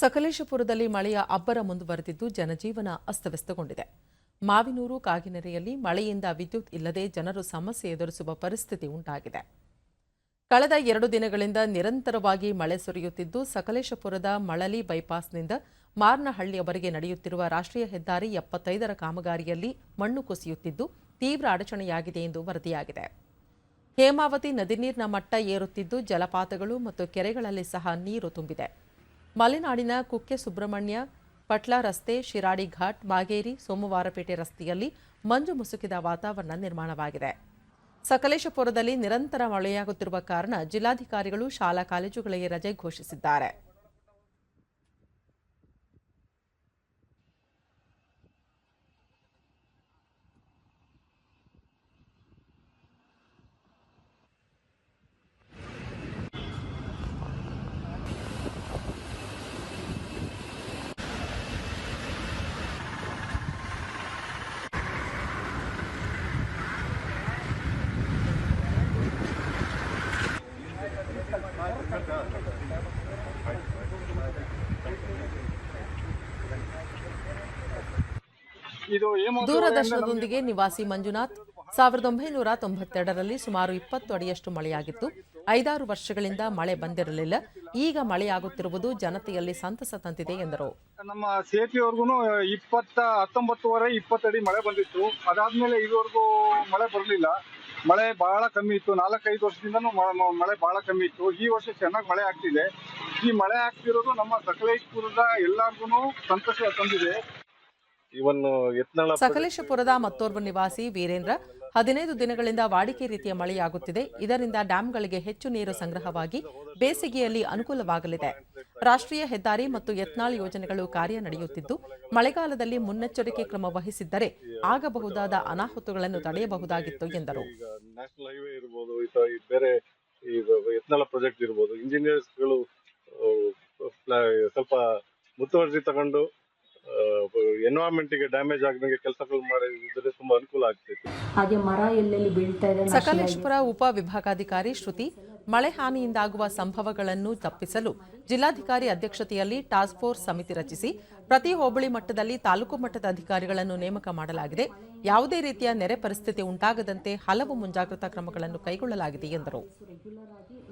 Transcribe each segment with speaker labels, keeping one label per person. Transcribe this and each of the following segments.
Speaker 1: ಸಕಲೇಶಪುರದಲ್ಲಿ ಮಳೆಯ ಅಬ್ಬರ ಮುಂದುವರೆದಿದ್ದು ಜನಜೀವನ ಅಸ್ತವ್ಯಸ್ತಗೊಂಡಿದೆ. ಮಾವಿನೂರು, ಕಾಗಿನೆರೆಯಲ್ಲಿ ಮಳೆಯಿಂದ ವಿದ್ಯುತ್ ಇಲ್ಲದೆ ಜನರು ಸಮಸ್ಯೆ ಎದುರಿಸುವ ಪರಿಸ್ಥಿತಿ ಉಂಟಾಗಿದೆ. ಕಳೆದ ಎರಡು ದಿನಗಳಿಂದ ನಿರಂತರವಾಗಿ ಮಳೆ ಸುರಿಯುತ್ತಿದ್ದು, ಸಕಲೇಶಪುರದ ಮಳಲಿ ಬೈಪಾಸ್ನಿಂದ ಮಾರ್ನಹಳ್ಳಿಯವರೆಗೆ ನಡೆಯುತ್ತಿರುವ ರಾಷ್ಟ್ರೀಯ ಹೆದ್ದಾರಿ ಎಪ್ಪತ್ತೈದರ ಕಾಮಗಾರಿಯಲ್ಲಿ ಮಣ್ಣು ಕುಸಿಯುತ್ತಿದ್ದು, ತೀವ್ರ ಅಡಚಣೆಯಾಗಿದೆ ಎಂದು ವರದಿಯಾಗಿದೆ. ಹೇಮಾವತಿ ನದಿ ನೀರಿನ ಮಟ್ಟ ಏರುತ್ತಿದ್ದು, ಜಲಪಾತಗಳು ಮತ್ತು ಕೆರೆಗಳಲ್ಲಿ ಸಹ ನೀರು ತುಂಬಿದೆ. ಮಲೆನಾಡಿನ ಕುಕ್ಕೆ ಸುಬ್ರಹ್ಮಣ್ಯ ಪಟ್ಲ ರಸ್ತೆ ಶಿರಾಡಿ ಘಾಟ್ ಮಾಗೇರಿ, ಸೋಮವಾರಪೇಟೆ ರಸ್ತೆಯಲ್ಲಿ ಮಂಜು ಮುಸುಕಿದ ವಾತಾವರಣ ನಿರ್ಮಾಣವಾಗಿದೆ. ಸಕಲೇಶಪುರದಲ್ಲಿ ನಿರಂತರ ಮಳೆಯಾಗುತ್ತಿರುವ ಕಾರಣ ಜಿಲ್ಲಾಧಿಕಾರಿಗಳು ಶಾಲಾ ಕಾಲೇಜುಗಳಿಗೆ ರಜೆ ಘೋಷಿಸಿದ್ದಾರೆ. ದೂರದರ್ಶನದೊಂದಿಗೆ ನಿವಾಸಿ ಮಂಜುನಾಥ್. ಸಾವಿರದ ಒಂಬೈನೂರ ತೊಂಬತ್ತೆರಡರಲ್ಲಿ ಸುಮಾರು ಇಪ್ಪತ್ತು ಅಡಿಯಷ್ಟು ಮಳೆಯಾಗಿತ್ತು. ಐದಾರು ವರ್ಷಗಳಿಂದ ಮಳೆ ಬಂದಿರಲಿಲ್ಲ. ಈಗ ಮಳೆಯಾಗುತ್ತಿರುವುದು ಜನತೆಯಲ್ಲಿ ಸಂತಸ ತಂತಿದೆ ಎಂದರು.
Speaker 2: ನಮ್ಮ ಸೇತುವೆವರೆಗೂ ಇಪ್ಪತ್ತ ಹತ್ತೊಂಬತ್ತುವರೆ ಇಪ್ಪತ್ತಡಿ ಮಳೆ ಬಂದಿತ್ತು. ಅದಾದ್ಮೇಲೆ ಇದುವರೆಗೂ ಮಳೆ ಬರಲಿಲ್ಲ. ಮಳೆ ಬಹಳ ಕಮ್ಮಿ ಇತ್ತು. ನಾಲ್ಕೈದು ವರ್ಷದಿಂದನೂ ಮ- ಮಳೆ ಬಹಳ ಕಮ್ಮಿ ಇತ್ತು. ಈ ವರ್ಷ ಚೆನ್ನಾಗಿ ಮಳೆ ಆಗ್ತಿದೆ. ಈ ಮಳೆ ಆಗ್ತಿರೋದು ನಮ್ಮ ಸಕಲೇಶ್ಪುರದ ಎಲ್ಲಾರ್ಗು ಸಂತೋಷ ತಂದಿದೆ.
Speaker 3: ಇವನ್
Speaker 1: ಸಕಲೇಶಪುರದ ಮತ್ತೋರ್ವ ನಿವಾಸಿ ವೀರೇಂದ್ರ ಹದಿನೈದು ದಿನಗಳಿಂದ ವಾಡಿಕೆ ರೀತಿಯ ಮಳೆಯಾಗುತ್ತಿದೆ. ಇದರಿಂದ ಡ್ಯಾಂಗಳಿಗೆ ಹೆಚ್ಚು ನೀರು ಸಂಗ್ರಹವಾಗಿ ಬೇಸಿಗೆಯಲ್ಲಿ ಅನುಕೂಲವಾಗಲಿದೆ. ರಾಷ್ಟ್ರೀಯ ಹೆದ್ದಾರಿ ಮತ್ತು ಯತ್ನಾಳ್ ಯೋಜನೆಗಳು ಕಾರ್ಯ ನಡೆಯುತ್ತಿದ್ದು, ಮಳೆಗಾಲದಲ್ಲಿ ಮುನ್ನೆಚ್ಚರಿಕೆ ಕ್ರಮ ವಹಿಸಿದ್ದರೆ ಆಗಬಹುದಾದ ಅನಾಹುತಗಳನ್ನು ತಡೆಯಬಹುದಾಗಿತ್ತು ಎಂದರು.
Speaker 3: ಪ್ರಾಜೆಕ್ಟ್ ಇರ್ಬೋದು ಇಂಜಿನಿಯರ್ಸ್ಗಳು ಸ್ವಲ್ಪ ಮುತುವರ್ಜಿ ತಗೊಂಡು ಎನ್ವೈರನ್ಮೆಂಟ್ಗೆ ಡ್ಯಾಮೇಜ್ ಆಗದಂಗೆ ಕೆಲಸಗಳು ಮಾಡಿದ್ರೆ ತುಂಬಾ ಅನುಕೂಲ ಆಗ್ತಿತ್ತು
Speaker 4: ಹಾಗೆ ಮರ ಎಲ್ಲೆಲ್ಲಿ ಬೀಳ್ತಾ ಇದೆ
Speaker 1: ಸಕಲೇಶ್ಪುರ ಉಪ ವಿಭಾಗಾಧಿಕಾರಿ ಶ್ರುತಿ ಮಳೆ ಹಾನಿಯಿಂದಾಗುವ ಸಂಭವಗಳನ್ನು ತಪ್ಪಿಸಲು ಜಿಲ್ಲಾಧಿಕಾರಿ ಅಧ್ಯಕ್ಷತೆಯಲ್ಲಿ ಟಾಸ್ಕ್ ಫೋರ್ಸ್ ಸಮಿತಿ ರಚಿಸಿ, ಪ್ರತಿ ಹೋಬಳಿ ಮಟ್ಟದಲ್ಲಿ ತಾಲೂಕು ಮಟ್ಟದ ಅಧಿಕಾರಿಗಳನ್ನು ನೇಮಕ ಮಾಡಲಾಗಿದೆ. ಯಾವುದೇ ರೀತಿಯ ನೆರೆ ಪರಿಸ್ಥಿತಿ ಉಂಟಾಗದಂತೆ ಹಲವು ಮುಂಜಾಗ್ರತಾ ಕ್ರಮಗಳನ್ನು ಕೈಗೊಳ್ಳಲಾಗಿದೆ ಎಂದರು.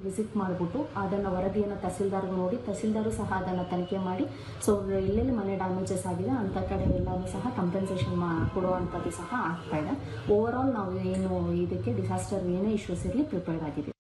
Speaker 4: ವಿಸಿಟ್ ಮಾಡಿಬಿಟ್ಟು ಅದನ್ನು ವರದಿಯನ್ನು ತಹಸೀಲ್ದಾರ್ಗೆ ನೋಡಿ, ತಹಸೀಲ್ದಾರು ಸಹ ಅದನ್ನು ತನಿಖೆ ಮಾಡಿ, ಸೊ ಎಲ್ಲೆಲ್ಲಿ ಮನೆ ಡ್ಯಾಮೇಜಸ್ ಆಗಿದೆ ಅಂಥ ಕಡೆ ಎಲ್ಲರೂ ಸಹ ಕಂಪೆನ್ಸೇಷನ್ ಮಾ ಕೊಡುವಂಥದ್ದು ಸಹ ಆಗ್ತಾ ಇದೆ. ಓವರ್ ಆಲ್ ನಾವು ಏನು ಇದಕ್ಕೆ ಡಿಸಾಸ್ಟರ್ ಏನೇ ಇಶ್ಯೂಸ್ ಇರಲಿ ಪ್ರಿಪೇರ್ಡ್ ಆಗಿದ್ದೀವಿ.